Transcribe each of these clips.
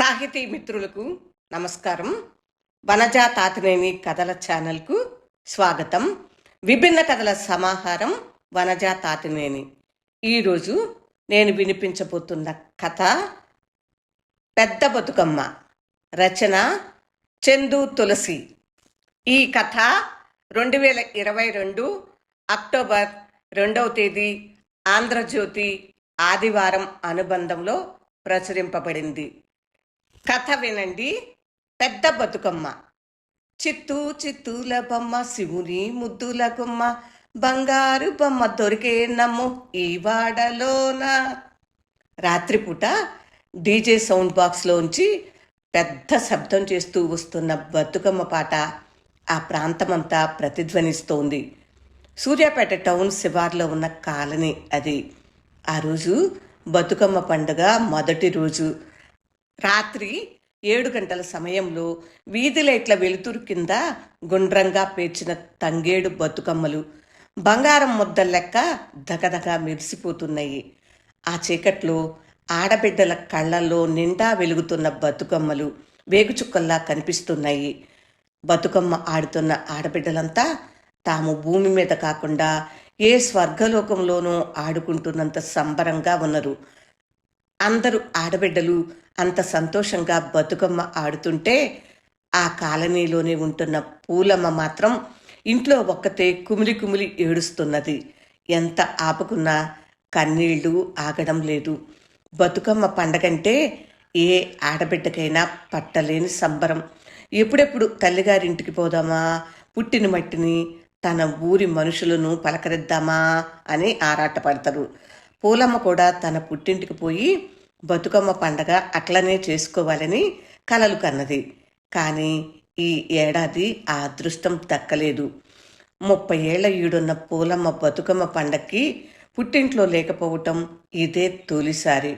సాహితీ మిత్రులకు నమస్కారం. వనజా తాతినేని కథల ఛానల్కు స్వాగతం. విభిన్న కథల సమాహారం వనజా తాతినేని. ఈరోజు నేను వినిపించబోతున్న కథ పెద్ద బతుకమ్మ రచన చందు తులసి. ఈ కథ రెండు వేల ఇరవై రెండు అక్టోబర్ రెండవ తేదీ ఆంధ్రజ్యోతి ఆదివారం అనుబంధంలో ప్రచురింపబడింది. కథ వినండి. పెద్ద బతుకమ్మ. చిత్తూ చిత్తూల బొమ్మ శివుని ముద్దుల గుమ్మ బంగారు బొమ్మ దొరికే నమ్ము ఈ వాడలోన. రాత్రిపూట డీజే సౌండ్ బాక్స్లోంచి పెద్ద శబ్దం చేస్తూ వస్తున్న బతుకమ్మ పాట ఆ ప్రాంతమంతా ప్రతిధ్వనిస్తోంది. సూర్యాపేట టౌన్ శివార్లో ఉన్న కాలనీ అది. ఆ రోజు బతుకమ్మ పండుగ మొదటి రోజు. రాత్రి ఏడు గంటల సమయంలో వీధి లైట్ల వెలుతురు కింద గుండ్రంగా పేర్చిన తంగేడు బతుకమ్మలు బంగారం ముద్దల లెక్క దగదగ మెరిసిపోతున్నాయి. ఆ చీకట్లో ఆడబిడ్డల కళ్ళల్లో నిండా వెలుగుతున్న బతుకమ్మలు వేగుచుక్కల్లా కనిపిస్తున్నాయి. బతుకమ్మ ఆడుతున్న ఆడబిడ్డలంతా తాము భూమి మీద కాకుండా ఏ స్వర్గలోకంలోనూ ఆడుకుంటున్నంత సంబరంగా ఉన్నారు. అందరూ ఆడబిడ్డలు అంత సంతోషంగా బతుకమ్మ ఆడుతుంటే ఆ కాలనీలోనే ఉంటున్న పూలమ్మ మాత్రం ఇంట్లో ఒక్కతే కుమిలి కుమిలి ఏడుస్తున్నది. ఎంత ఆపుకున్నా కన్నీళ్ళు ఆగడం లేదు. బతుకమ్మ పండగంటే ఏ ఆడబిడ్డకైనా పట్టలేని సంబరం. ఎప్పుడెప్పుడు తల్లిగారింటికి పోదామా? పుట్టిన మట్టిని తన ఊరి మనుషులను పలకరిద్దామా? అని ఆరాటపడతారు. పూలమ్మ కూడా తన పుట్టింటికి పోయి బతుకమ్మ పండగ అట్లనే చేసుకోవాలని కలలు కన్నది. కానీ ఈ ఏడాది ఆ అదృష్టం దక్కలేదు. ముప్పై ఏళ్ళ ఈడున్న పూలమ్మ బతుకమ్మ పండక్కి పుట్టింట్లో లేకపోవటం ఇదే తొలిసారి.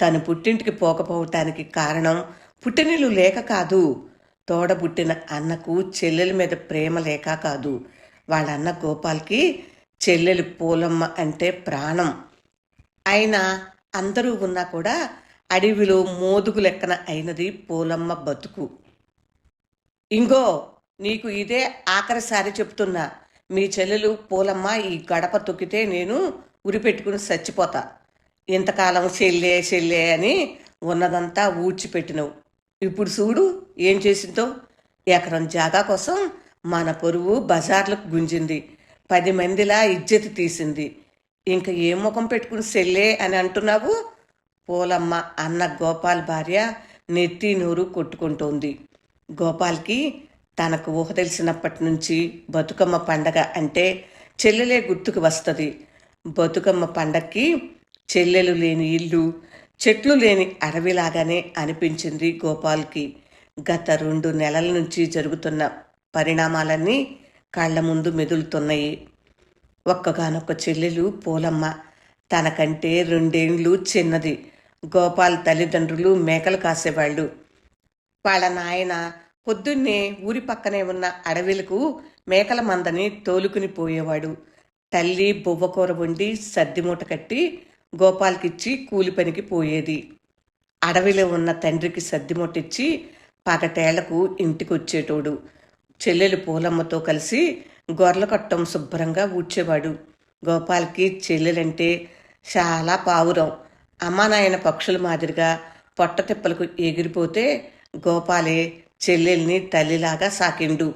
తను పుట్టింటికి పోకపోవటానికి కారణం పుట్టినీళ్ళు లేక కాదు. తోడబుట్టిన అన్నకు చెల్లెల మీద ప్రేమ లేక కాదు. వాళ్ళ అన్న గోపాల్కి చెల్లెలు పూలమ్మ అంటే ప్రాణం. అయినా అందరూ ఉన్నా కూడా అడవిలో మోదుగు లెక్కన అయినది పూలమ్మ బతుకు. ఇంగో నీకు ఇదే ఆఖరిసారి చెప్తున్నా మీ చెల్లెలు పూలమ్మ ఈ గడప తొక్కితే నేను ఉరిపెట్టుకుని చచ్చిపోతా. ఇంతకాలం చెల్లే చెల్లే అని ఉన్నదంతా ఊడ్చిపెట్టినవు ఇప్పుడు చూడు ఏం చేసిందో. ఎకరం జాగా కోసం మన పొరుగు బజార్లకు గుంజింది. పది మందిలా ఇజ్జతి తీసింది. ఇంకా ఏ ముఖం పెట్టుకుని సెల్లే అని అంటున్నావు? పూలమ్మ అన్న గోపాల్ భార్య నెత్తి నూరు కొట్టుకుంటోంది. గోపాల్కి తనకు ఊహ తెలిసినప్పటి నుంచి బతుకమ్మ పండగ అంటే చెల్లెలే గుర్తుకు వస్తుంది. బతుకమ్మ పండక్కి చెల్లెలు లేని ఇల్లు చెట్లు లేని అడవిలాగానే అనిపించింది గోపాల్కి. గత రెండు నెలల నుంచి జరుగుతున్న పరిణామాలన్నీ కళ్ళ ముందు మెదులుతున్నాయి. ఒక్కగానొక్క చెల్లెలు పూలమ్మ. తనకంటే రెండేండ్లు చిన్నది. గోపాల్ తల్లిదండ్రులు మేకలు కాసేవాళ్ళు. వాళ్ళ నాయన పొద్దున్నే ఊరి పక్కనే ఉన్న అడవిలకు మేకల మందని తోలుకుని పోయేవాడు. తల్లి బొవ్వకూర వండి సద్దిమూట కట్టి గోపాల్కిచ్చి కూలి పనికి పోయేది. అడవిలో ఉన్న తండ్రికి సద్దిమూటిచ్చి పగటేళ్ళకు ఇంటికి వచ్చేటోడు చెల్లెలు పూలమ్మతో కలిసి గొర్రెల కట్టం శుభ్రంగా ఊడ్చేవాడు. గోపాల్కి చెల్లెలంటే చాలా పావురం. అమ్మానాయన పక్షుల మాదిరిగా పొట్ట తిప్పలకు ఎగిరిపోతే గోపాలే చెల్లెల్ని తల్లిలాగా సాకిండు.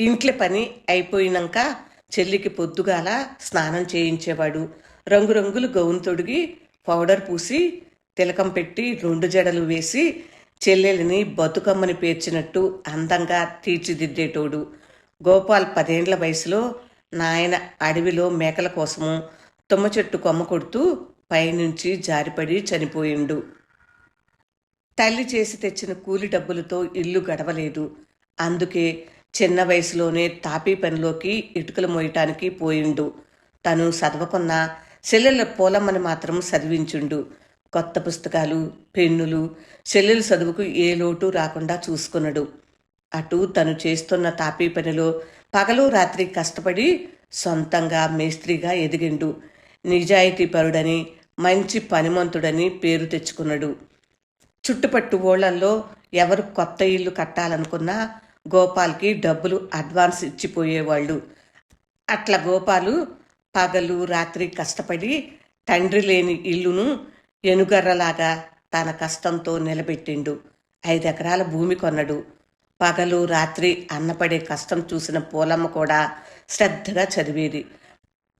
ఇంట్లో పని అయిపోయినాక చెల్లికి పొద్దుగాల స్నానం చేయించేవాడు. రంగురంగులు గౌన్ తొడిగి పౌడర్ పూసి తిలకం పెట్టి రెండు జడలు వేసి చెల్లెలిని బతుకమ్మని పేర్చినట్టు అందంగా తీర్చిదిద్దేటోడు. గోపాల్ పదేండ్ల వయసులో నాయన అడవిలో మేకల కోసము తుమ్మ చెట్టు కొమ్మ కొడుతూ పైనుంచి జారిపడి చనిపోయిండు. తల్లి చేసి తెచ్చిన కూలి డబ్బులతో ఇల్లు గడవలేదు. అందుకే చిన్న వయసులోనే తాపీ పనిలోకి ఇటుకలు మోయటానికి పోయిండు. తను చదవకున్న చెల్లెల పోలమ్మని మాత్రం చదివించుండు. కొత్త పుస్తకాలు పెన్నులు చెల్లెలు చదువుకు ఏ లోటు రాకుండా చూసుకున్నాడు అటు తను చేస్తున్న తాపీ పనిలో పగలు రాత్రి కష్టపడి సొంతంగా మేస్త్రిగా ఎదిగిండు. నిజాయితీపరుడని మంచి పనిమంతుడని పేరు తెచ్చుకున్నాడు. చుట్టుపట్టు ఊళ్ళల్లో ఎవరు కొత్త ఇల్లు కట్టాలనుకున్నా గోపాల్కి డబ్బులు అడ్వాన్స్ ఇచ్చిపోయేవాళ్ళు. అట్లా గోపాలు పగలు రాత్రి కష్టపడి తండ్రి లేని ఇల్లును ఎనుగర్రలాగా తన కష్టంతో నిలబెట్టిండు. ఐదు ఎకరాల భూమి కొన్నడు. పగలు రాత్రి అన్నపడే కష్టం చూసిన పూలమ్మ కూడా శ్రద్ధగా చదివేది.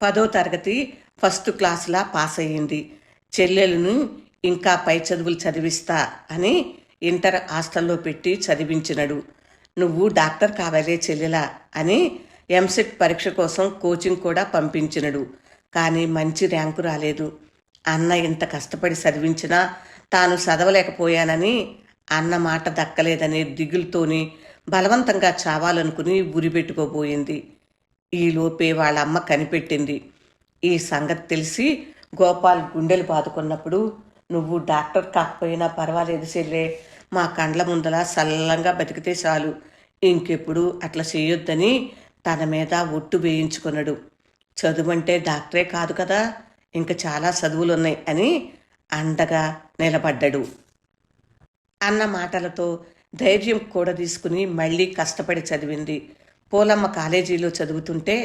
పదో తరగతి ఫస్ట్ క్లాస్లా పాస్ అయ్యింది చెల్లెలను ఇంకా పై చదువులు చదివిస్తా అని ఇంటర్ హాస్టల్లో పెట్టి చదివించినడు. నువ్వు డాక్టర్ కావాలే చెల్లెలా అని ఎంసెట్ పరీక్ష కోసం కోచింగ్ కూడా పంపించినడు. కానీ మంచి ర్యాంకు రాలేదు. అన్న ఇంత కష్టపడి చదివించినా తాను చదవలేకపోయానని అన్న మాట దక్కలేదనే దిగులుతోని బలవంతంగా చావాలనుకుని ఉరిపెట్టుకోబోయింది ఈలోపే వాళ్ళ అమ్మ కనిపెట్టింది. ఈ సంగతి తెలిసి గోపాల్ గుండెలు బాదుకున్నప్పుడు నువ్వు డాక్టర్ కాకపోయినా పర్వాలేదు చెల్లే. మా కండ్ల ముందల సల్లంగా బతికితే చాలు. ఇంకెప్పుడు అట్లా చేయొద్దని తన మీద ఒట్టు వేయించుకున్నాడు చదువంటే డాక్టరే కాదు కదా. ఇంకా చాలా చదువులున్నాయి అని అండగా నిలబడ్డాడు. అన్న మాటలతో ధైర్యం కూడా తీసుకుని మళ్ళీ కష్టపడి చదివింది. పోలమ్మ కాలేజీలో చదువుతుంటే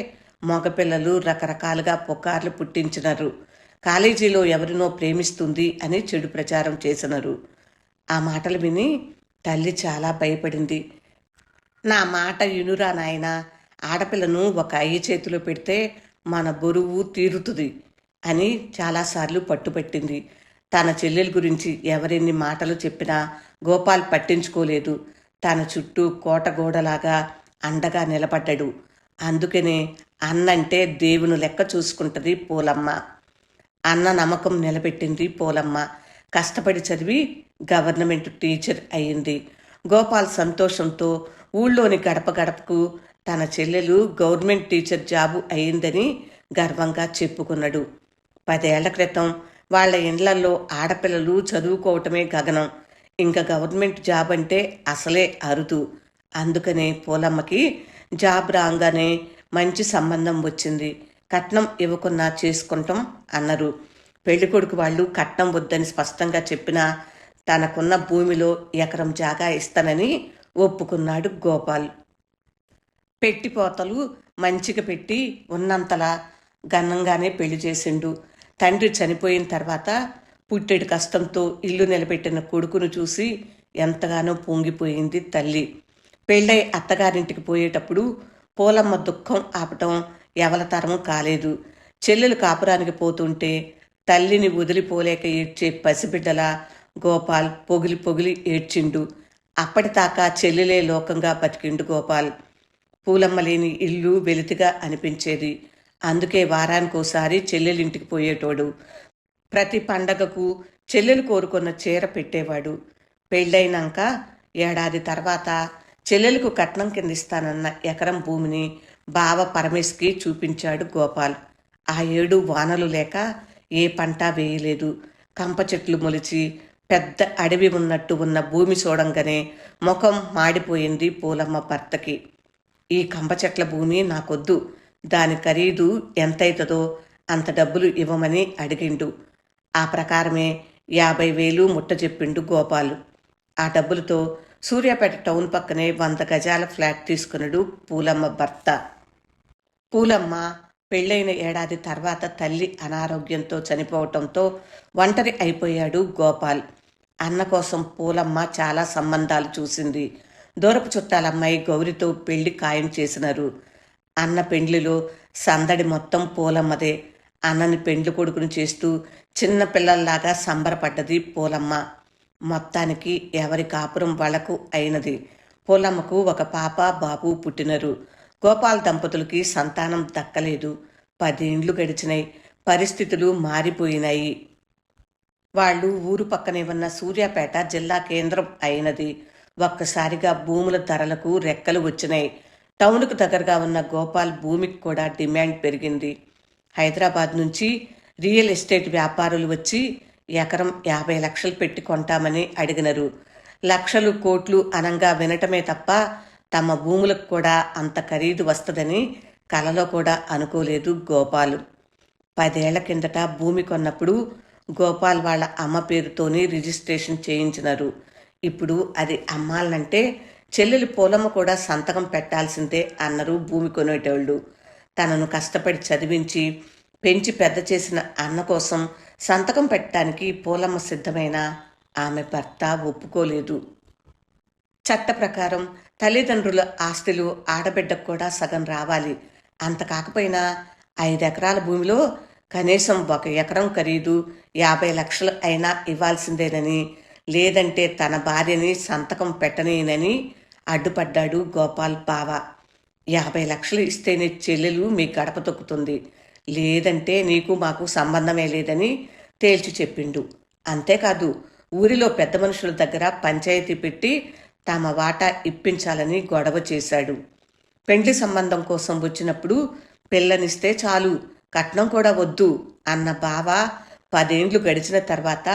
మగపిల్లలు రకరకాలుగా పుకార్లు పుట్టించినారు. కాలేజీలో ఎవరినో ప్రేమిస్తుంది అని చెడు ప్రచారం చేసినారు. ఆ మాటలు విని తల్లి చాలా భయపడింది. నా మాట ఇనురా నాయన ఆడపిల్లను ఒక అయ్యి చేతిలో పెడితే మన బరువు తీరుతుంది అని చాలాసార్లు పట్టుపట్టింది తన చెల్లెల గురించి ఎవరెన్ని మాటలు చెప్పినా గోపాల్ పట్టించుకోలేదు. తన చుట్టూ కోటగోడలాగా అండగా నిలబడ్డాడు. అందుకనే అన్నంటే దేవుని లెక్క చూసుకుంటుంది పూలమ్మ. అన్న నమ్మకం నిలబెట్టింది పోలమ్మ. కష్టపడి చదివి గవర్నమెంట్ టీచర్ అయింది గోపాల్ సంతోషంతో ఊళ్ళోని గడప గడపకు తన చెల్లెలు గవర్నమెంట్ టీచర్ జాబు అయిందని గర్వంగా చెప్పుకున్నాడు. పదేళ్ళ క్రితం వాళ్ళ ఇండ్లల్లో ఆడపిల్లలు చదువుకోవటమే గగనం. ఇంకా గవర్నమెంట్ జాబ్ అంటే అసలే అరుదు. అందుకనే పూలమ్మకి జాబ్ రాగానే మంచి సంబంధం వచ్చింది. కట్నం ఇవ్వకున్నా చేసుకుంటాం అన్నారు. పెళ్ళికొడుకు వాళ్ళు కట్నం వద్దని స్పష్టంగా చెప్పినా తనకున్న భూమిలో ఎకరం జాగా ఇస్తానని ఒప్పుకున్నాడు గోపాల్. పెట్టిపోతలు మంచిగా పెట్టి ఉన్నంతలా ఘనంగానే పెళ్ళి చేసిండు. తండ్రి చనిపోయిన తర్వాత పుట్టెడు కష్టంతో ఇల్లు నిలబెట్టిన కొడుకును చూసి ఎంతగానో పొంగిపోయింది తల్లి. పెళ్ళై అత్తగారింటికి పోయేటప్పుడు పూలమ్మ దుఃఖం ఆపటం ఎవలతరం కాలేదు. చెల్లెలు కాపురానికి పోతుంటే తల్లిని వదిలిపోలేక ఏడ్చే పసిబిడ్డలా గోపాల్ పొగిలి పొగిలి ఏడ్చిండు. అప్పటిదాకా చెల్లెలే లోకంగా బతికిండు గోపాల్. పూలమ్మ లేని ఇల్లు వెలితిగా అనిపించేది. అందుకే వారానికోసారి చెల్లెలింటికి పోయేటోడు. ప్రతి పండగకు చెల్లెలు కోరుకున్న చీర పెట్టేవాడు. పెళ్ళైనాక ఏడాది తర్వాత చెల్లెలకు కట్నం కింద ఇస్తానన్న ఎకరం భూమిని బావ పరమేశ్కి చూపించాడు గోపాల్. ఆ ఏడు వానలు లేక ఏ పంట వేయలేదు. కంప చెట్లు మొలిచి పెద్ద అడవి ఉన్నట్టు ఉన్న భూమి చూడంగానే ముఖం మాడిపోయింది పూలమ్మ భర్తకి. ఈ కంప చెట్ల భూమి నాకొద్దు. దాని ఖరీదు ఎంతైతుందో అంత డబ్బులు ఇవ్వమని అడిగిండు. ఆ ప్రకారమే యాభై వేలు ముట్ట చెప్పిండు గోపాలు. ఆ డబ్బులతో సూర్యాపేట టౌన్ పక్కనే వంద గజాల ఫ్లాట్ తీసుకున్నాడు పూలమ్మ భర్త. పూలమ్మ పెళ్ళైన ఏడాది తర్వాత తల్లి అనారోగ్యంతో చనిపోవటంతో ఒంటరి అయిపోయాడు గోపాల్. అన్న కోసం పూలమ్మ చాలా సంబంధాలు చూసింది. దూరపు చుట్టాలమ్మాయి గౌరితో పెళ్ళి ఖాయం చేసినారు. అన్న పెండ్లిలో సందడి మొత్తం పూలమ్మదే. అన్నని పెండ్లి కొడుకును చేస్తూ చిన్న పిల్లల్లాగా సంబరపడ్డది పూలమ్మ. మొత్తానికి ఎవరి కాపురం వాళ్ళకు అయినది. పూలమ్మకు ఒక పాప బాబు పుట్టినరు. గోపాల్ దంపతులకి సంతానం దక్కలేదు. పదేండ్లు గడిచినాయి. పరిస్థితులు మారిపోయినాయి. వాళ్ళు ఊరు పక్కనే ఉన్న సూర్యాపేట జిల్లా కేంద్రం అయినది. ఒక్కసారిగా భూముల ధరలకు రెక్కలు వచ్చినాయి. టౌన్కు దగ్గరగా ఉన్న గోపాల్ భూమికి కూడా డిమాండ్ పెరిగింది. హైదరాబాద్ నుంచి రియల్ ఎస్టేట్ వ్యాపారులు వచ్చి ఎకరం యాభై లక్షలు పెట్టి కొంటామని అడిగినరు. లక్షలు కోట్లు అనంగా వినటమే తప్ప తమ భూములకు కూడా అంత ఖరీదు వస్తుందని కలలో కూడా అనుకోలేదు గోపాలు. పదేళ్ళ కిందట భూమి కొన్నప్పుడు గోపాల్ వాళ్ళ అమ్మ పేరుతోని రిజిస్ట్రేషన్ చేయించినారు. ఇప్పుడు అది అమ్మాలంటే చెల్లెలు పోలమ్మ కూడా సంతకం పెట్టాల్సిందే అన్నారు భూమి కొనేటోళ్ళు. తనను కష్టపడి చదివించి పెంచి పెద్ద చేసిన అన్న కోసం సంతకం పెట్టడానికి పూలమ్మ సిద్ధమైన? ఆమె భర్త ఒప్పుకోలేదు. చట్ట ప్రకారం తల్లిదండ్రుల ఆస్తులు ఆడబిడ్డకు కూడా సగం రావాలి. అంత కాకపోయినా ఐదు ఎకరాల భూమిలో కనీసం ఒక ఎకరం ఖరీదు యాభై లక్షలు అయినా ఇవ్వాల్సిందేనని లేదంటే తన భార్యని సంతకం పెట్టనేనని అడ్డుపడ్డాడు గోపాల్ బావ. యాభై లక్షలు ఇస్తేనే చెల్లెలు మీ గడప తొక్కుతుంది. లేదంటే నీకు మాకు సంబంధమే లేదని తేల్చి చెప్పిండు. అంతేకాదు ఊరిలో పెద్ద మనుషుల దగ్గర పంచాయతీ పెట్టి తమ వాటా ఇప్పించాలని గొడవ చేశాడు. పెండ్లి సంబంధం కోసం వచ్చినప్పుడు పిల్లనిస్తే చాలు కట్నం కూడా వద్దు అన్న బావ పదేండ్లు గడిచిన తర్వాత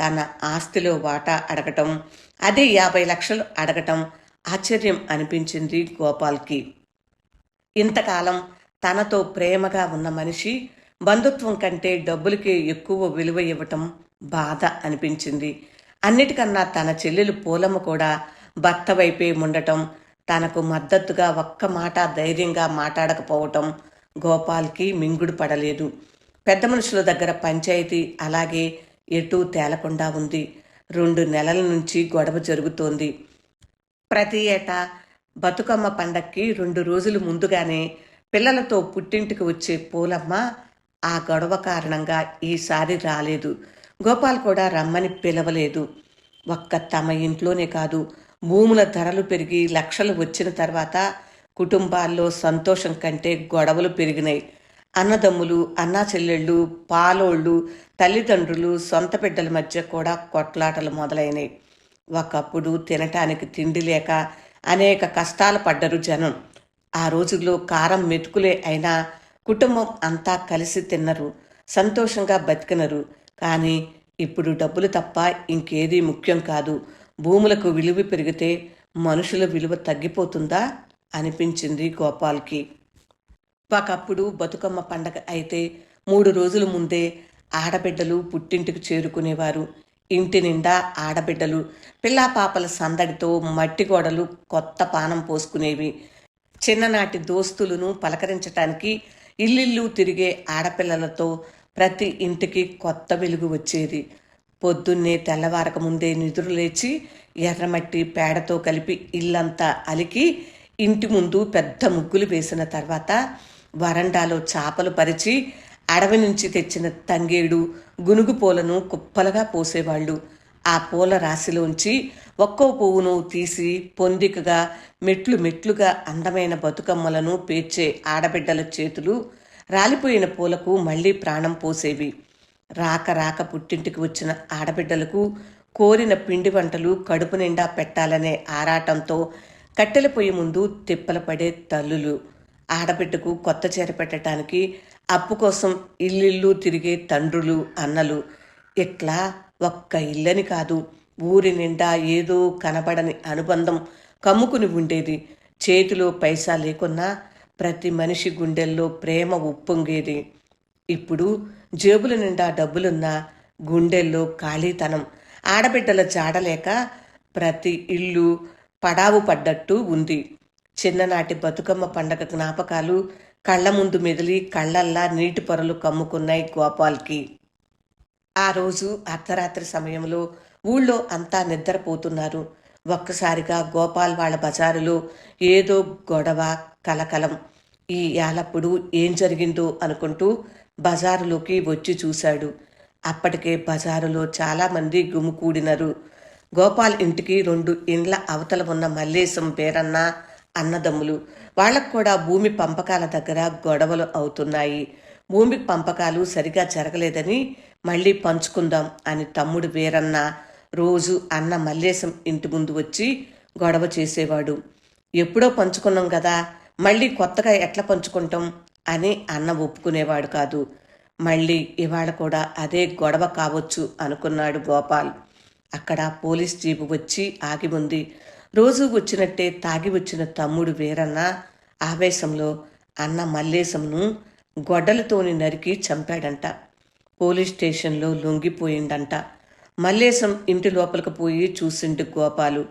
తన ఆస్తిలో వాటా అడగటం అదే యాభై లక్షలు అడగటం ఆశ్చర్యం అనిపించింది గోపాల్కి. ఇంతకాలం తనతో ప్రేమగా ఉన్న మనిషి బంధుత్వం కంటే డబ్బులకి ఎక్కువ విలువ ఇవ్వటం బాధ అనిపించింది. అన్నిటికన్నా తన చెల్లెలు పూలమ్మ కూడా భర్త వైపే ఉండటం తనకు మద్దతుగా ఒక్క మాట ధైర్యంగా మాట్లాడకపోవటం గోపాల్కి మింగుడు పడలేదు. పెద్ద మనుషుల దగ్గర పంచాయతీ అలాగే ఎటూ తేలకుండా ఉంది. రెండు నెలల నుంచి గొడవ జరుగుతోంది. ప్రతి ఏటా బతుకమ్మ పండక్కి రెండు రోజులు ముందుగానే పిల్లలతో పుట్టింటికి వచ్చే పూలమ్మ ఆ గొడవ కారణంగా ఈసారి రాలేదు. గోపాల్ కూడా రమ్మని పిలవలేదు. ఒక్క తమ ఇంట్లోనే కాదు భూముల ధరలు పెరిగి లక్షలు వచ్చిన తర్వాత కుటుంబాల్లో సంతోషం కంటే గొడవలు పెరిగినాయి. అన్నదమ్ములు అన్నా చెల్లెళ్ళు పాలోళ్ళు తల్లిదండ్రులు సొంత బిడ్డల మధ్య కూడా కొట్లాటలు మొదలైనవి ఒకప్పుడు తినటానికి తిండి లేక అనేక కష్టాలు పడ్డరు జనం. ఆ రోజుల్లో కారం మెతుకులే అయినా కుటుంబం అంతా కలిసి తిన్నరు సంతోషంగా బతికినరు. కానీ ఇప్పుడు డబ్బులు తప్ప ఇంకేదీ ముఖ్యం కాదు. భూములకు విలువ పెరిగితే మనుషుల విలువ తగ్గిపోతుందా? అనిపించింది గోపాల్కి. ఒకప్పుడు బతుకమ్మ పండగ అయితే మూడు రోజుల ముందే ఆడబిడ్డలు పుట్టింటికి చేరుకునేవారు. ఇంటి నిండా ఆడబిడ్డలు పిల్లాపాపల సందడితో మట్టి గోడలు కొత్త పానం పోసుకునేవి. చిన్ననాటి దోస్తులను పలకరించటానికి ఇల్లిల్లు తిరిగే ఆడపిల్లలతో ప్రతి ఇంటికి కొత్త వెలుగు వచ్చేది. పొద్దున్నే తెల్లవారక ముందే నిద్ర లేచి ఎర్రమట్టి పేడతో కలిపి ఇల్లంతా అలికి ఇంటి ముందు పెద్ద ముగ్గులు వేసిన తర్వాత వరండాలో చేపలు పరిచి అడవి నుంచి తెచ్చిన తంగేడు గునుగు పూలను కుప్పలుగా పోసేవాళ్ళు. ఆ పూల రాశిలోంచి ఒక్కో పువ్వును తీసి పొందికగా మెట్లు మెట్లుగా అందమైన బతుకమ్మలను పేర్చే ఆడబిడ్డల చేతులు రాలిపోయిన పూలకు మళ్ళీ ప్రాణం పోసేవి. రాక రాక పుట్టింటికి వచ్చిన ఆడబిడ్డలకు కోరిన పిండి వంటలు కడుపు నిండా పెట్టాలనే ఆరాటంతో కట్టెల పొయ్యి ముందు తిప్పలు పడే తల్లులు. ఆడబిడ్డకు కొత్త చీర పెట్టడానికి అప్పు కోసం ఇల్లిల్లు తిరిగే తండ్రులు అన్నలు ఇట్లా ఒక్క ఇల్లని కాదు. ఊరి నిండా ఏదో కనబడని అనుబంధం కమ్ముకుని ఉండేది. చేతిలో పైసా లేకున్నా ప్రతి మనిషి గుండెల్లో ప్రేమ ఉప్పొంగేది. ఇప్పుడు జేబుల నిండా డబ్బులున్నా గుండెల్లో ఖాళీతనం. ఆడబిడ్డల జాడలేక ప్రతి ఇల్లు పడావు పడ్డట్టు ఉంది. చిన్ననాటి బతుకమ్మ పండగ జ్ఞాపకాలు కళ్ళ ముందు మెదిలి కళ్ళల్లా నీటి పొరలు కమ్ముకున్నాయి గోపాల్కి. ఆ రోజు అర్ధరాత్రి సమయంలో ఊళ్ళో అంతా నిద్రపోతున్నారు. ఒక్కసారిగా గోపాల్ వాళ్ళ బజారులో ఏదో గొడవ కలకలం. ఈ యాలప్పుడు ఏం జరిగిందో అనుకుంటూ బజారులోకి వచ్చి చూశాడు. అప్పటికే బజారులో చాలామంది గుమికూడినరు గోపాల్ ఇంటికి రెండు ఇండ్ల అవతల ఉన్న మల్లేశం పేరన్న అన్నదమ్ములు. వాళ్ళకు కూడా భూమి పంపకాల దగ్గర గొడవలు అవుతున్నాయి. భూమి పంపకాలు సరిగా జరగలేదని మళ్ళీ పంచుకుందాం అని తమ్ముడు వీరన్న రోజు అన్న మల్లేశం ఇంటి ముందు వచ్చి గొడవ చేసేవాడు. ఎప్పుడో పంచుకున్నాం కదా మళ్ళీ కొత్తగా ఎట్లా పంచుకుంటాం అని అన్న ఒప్పుకునేవాడు కాదు. మళ్ళీ ఇవాళ కూడా అదే గొడవ కావచ్చు అనుకున్నాడు గోపాల్. అక్కడ పోలీస్ జీపు వచ్చి ఆగి ఉంది. రోజు వచ్చినట్టే తాగి వచ్చిన తమ్ముడు వీరన్న ఆవేశంలో అన్న మల్లేశంను గొడ్డలతోని నరికి చంపాడంట. పోలీస్ స్టేషన్లో లొంగిపోయిందంట మల్లేశం ఇంటి లోపలికి పోయి చూసిండు గోపాలు.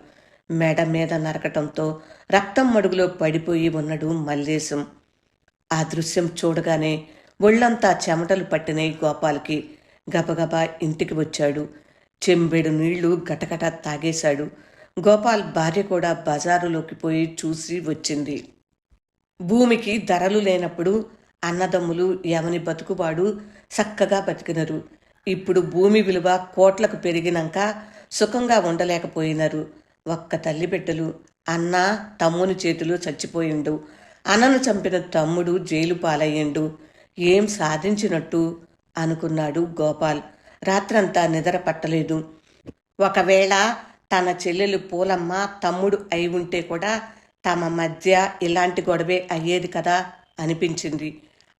మెడ మీద నరకటంతో రక్తం మడుగులో పడిపోయి ఉన్నాడు మల్లేశం. ఆ దృశ్యం చూడగానే ఒళ్ళంతా చెమటలు పట్టినాయి గోపాల్కి గబగబా ఇంటికి వచ్చాడు. చెంబెడు నీళ్ళు గటగట తాగేశాడు. గోపాల్ భార్య కూడా బజారులోకి పోయి చూసి వచ్చింది. భూమికి ధరలు లేనప్పుడు అన్నదమ్ములు ఎవని బతుకువాడు చక్కగా బతికినరు. ఇప్పుడు భూమి విలువ కోట్లకు పెరిగినాక సుఖంగా ఉండలేకపోయినారు. ఒక్క తల్లి బిడ్డలు అన్న తమ్ముని చేతులు చచ్చిపోయిండు. అన్నను చంపిన తమ్ముడు జైలు పాలయ్యిండు. ఏం సాధించినట్టు అనుకున్నాడు గోపాల్. రాత్రంతా నిద్ర పట్టలేదు. ఒకవేళ తన చెల్లెలు పూలమ్మ తమ్ముడు అయి ఉంటే కూడా తమ మధ్య ఇలాంటి గొడవే అయ్యేది కదా అనిపించింది.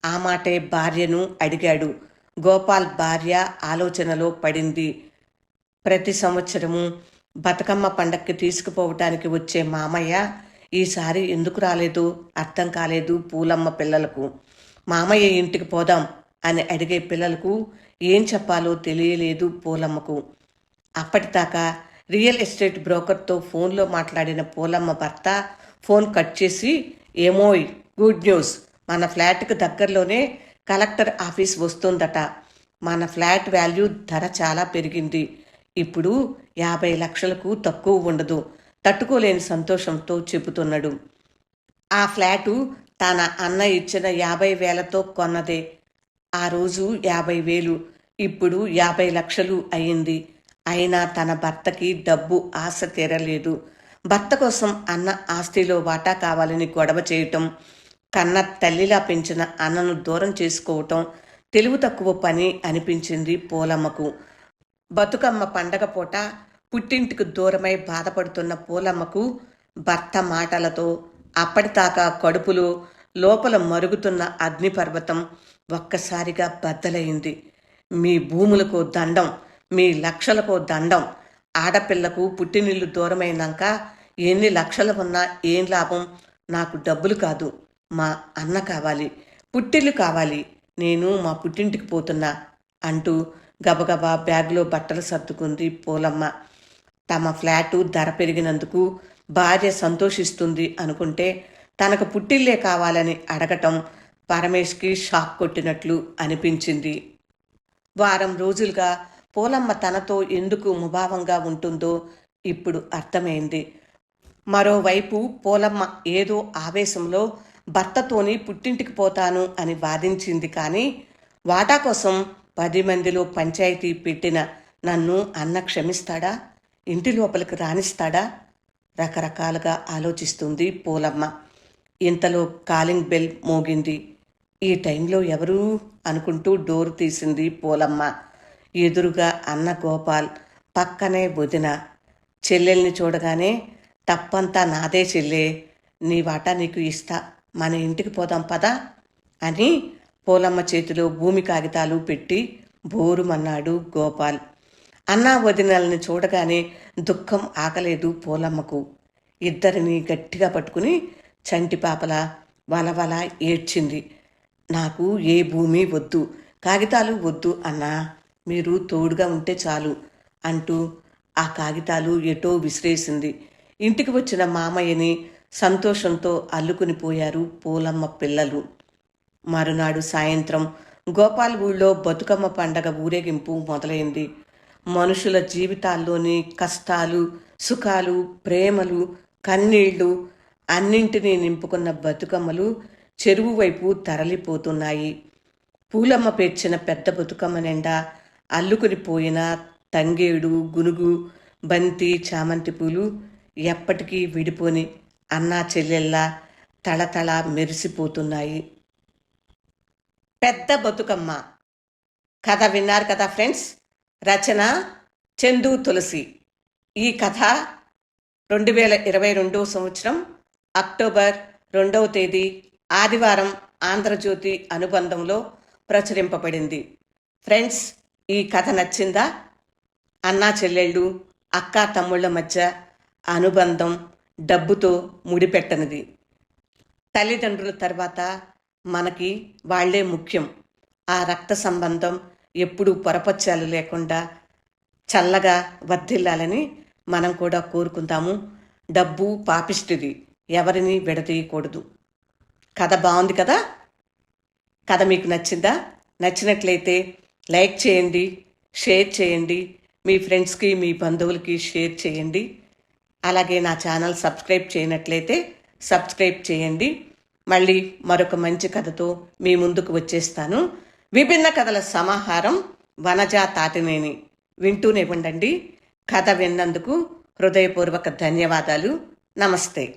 ఆ మాటే భార్యను అడిగాడు. గోపాల్ భార్య ఆలోచనలో పడింది. ప్రతి సంవత్సరము బతుకమ్మ పండక్కి తీసుకుపోవటానికి వచ్చే మామయ్య ఈసారి ఎందుకు రాలేదు? అర్థం కాలేదు పూలమ్మ పిల్లలకు. మామయ్య ఇంటికి పోదాం అని అడిగే పిల్లలకు ఏం చెప్పాలో తెలియలేదు పూలమ్మకు. అప్పటిదాకా రియల్ ఎస్టేట్ బ్రోకర్తో ఫోన్లో మాట్లాడిన పూలమ్మ భర్త ఫోన్ కట్ చేసి ఏమోయ్ గుడ్ న్యూస్. మన ఫ్లాట్కి దగ్గరలోనే కలెక్టర్ ఆఫీస్ వస్తుందట. మన ఫ్లాట్ వాల్యూ ధర చాలా పెరిగింది. ఇప్పుడు యాభై లక్షలకు తక్కువ ఉండదు. తట్టుకోలేని సంతోషంతో చెబుతున్నాడు. ఆ ఫ్లాటు తన అన్న ఇచ్చిన యాభై వేలతో కొన్నదే. ఆ రోజు యాభై వేలు. ఇప్పుడు యాభై లక్షలు అయింది. అయినా తన భర్తకి డబ్బు ఆశ తీరలేదు. భర్త కోసం అన్న ఆస్తిలో వాటా కావాలని గొడవ చేయటం కన్న తల్లిలా పెంచిన అన్నను దూరం చేసుకోవటం తెలివి తక్కువ పని అనిపించింది పోలమ్మకు. బతుకమ్మ పండగ పూట పుట్టింటికి దూరమై బాధపడుతున్న పూలమ్మకు భర్త మాటలతో అప్పటిదాకా కడుపులో లోపల మరుగుతున్న అగ్నిపర్వతం ఒక్కసారిగా బద్దలైంది. మీ భూములకు దండం మీ లక్షలకు దండం. ఆడపిల్లకు పుట్టినిల్లు దూరమైనాక ఎన్ని లక్షలు ఉన్నా ఏం లాభం? నాకు డబ్బులు కాదు. మా అన్న కావాలి. పుట్టిల్లు కావాలి. నేను మా పుట్టింటికి పోతున్నా అంటూ గబగబా బ్యాగ్లో బట్టలు సర్దుకుంది పూలమ్మ. తమ ఫ్లాటు ధర పెరిగినందుకు భార్య సంతోషిస్తుంది అనుకుంటే తనకు పుట్టిల్లే కావాలని అడగటం పరమేష్కి షాక్ కొట్టినట్లు అనిపించింది. వారం రోజులుగా పూలమ్మ తనతో ఎందుకు ముభావంగా ఉంటుందో ఇప్పుడు అర్థమైంది. మరోవైపు పూలమ్మ ఏదో ఆవేశంలో భర్తతోని పుట్టింటికి పోతాను అని వాదించింది కానీ వాటా కోసం పది మందిలో పంచాయతీ పెట్టిన నన్ను అన్న క్షమిస్తాడా? ఇంటి లోపలికి రాణిస్తాడా? రకరకాలుగా ఆలోచిస్తుంది పూలమ్మ. ఇంతలో కాలింగ్ బెల్ మోగింది. ఈ టైంలో ఎవరు? అనుకుంటూ డోర్ తీసింది పూలమ్మ. ఎదురుగా అన్న గోపాల్ పక్కనే బుదిన చెల్లెల్ని చూడగానే తప్పంతా నాదే చెల్లే. నీ వాటా నీకు ఇస్తా. మన ఇంటికి పోదాం పదా అని పూలమ్మ చేతిలో భూమి కాగితాలు పెట్టి బోరుమన్నాడు గోపాల్. అన్నా వదినల్ని చూడగానే దుఃఖం ఆకలేదు పూలమ్మకు. ఇద్దరిని గట్టిగా పట్టుకుని చంటి పాపల వలవల ఏడ్చింది. నాకు ఏ భూమి వద్దు. కాగితాలు వద్దు అన్నా. మీరు తోడుగా ఉంటే చాలు అంటూ ఆ కాగితాలు ఎటో విసిరేసింది. ఇంటికి వచ్చిన మామయ్యని సంతోషంతో అల్లుకునిపోయారు పూలమ్మ పిల్లలు. మరునాడు సాయంత్రం గోపాల్ ఊళ్ళో బతుకమ్మ పండగ ఊరేగింపు మొదలైంది. మనుషుల జీవితాల్లోని కష్టాలు సుఖాలు ప్రేమలు కన్నీళ్ళు అన్నింటినీ నింపుకున్న బతుకమ్మలు చెరువు వైపు తరలిపోతున్నాయి. పూలమ్మ పేర్చిన పెద్ద బతుకమ్మ నిండా అల్లుకుని పోయిన తంగేడు గునుగు బంతి చామంతి పూలు ఎప్పటికీ విడిపోని అన్నా చెల్లెల్లా తళతళ మెరిసిపోతున్నాయి. పెద్ద బతుకమ్మ. కథ విన్నారు కదా ఫ్రెండ్స్? రచన చందు తులసి. ఈ కథ రెండు వేల ఇరవై రెండవ సంవత్సరం అక్టోబర్ రెండవ తేదీ ఆదివారం ఆంధ్రజ్యోతి అనుబంధంలో ప్రచురింపబడింది. ఫ్రెండ్స్ ఈ కథ నచ్చిందా? అన్నా చెల్లెళ్ళు అక్కా తమ్ముళ్ళ మధ్య అనుబంధం డబ్బుతో ముడిపెట్టనిది. తల్లిదండ్రుల తర్వాత మనకి వాళ్ళే ముఖ్యం. ఆ రక్త సంబంధం ఎప్పుడూ పొరపచ్చాలు లేకుండా చల్లగా వర్ధిల్లాలని మనం కూడా కోరుకుందాము డబ్బు పాపిష్టిది ఎవరిని విడదీయకూడదు. కథ బాగుంది కదా? కథ మీకు నచ్చిందా? నచ్చినట్లయితే లైక్ చేయండి షేర్ చేయండి మీ ఫ్రెండ్స్కి మీ బంధువులకి షేర్ చేయండి. అలాగే నా ఛానల్ సబ్స్క్రైబ్ చేయనట్లయితే సబ్స్క్రైబ్ చేయండి. మళ్ళీ మరొక మంచి కథతో మీ ముందుకు వచ్చేస్తాను. విభిన్న కథల సమాహారం వనజా తాటినేని. వింటూనే ఉండండి. కథ విన్నందుకు హృదయపూర్వక ధన్యవాదాలు. నమస్తే.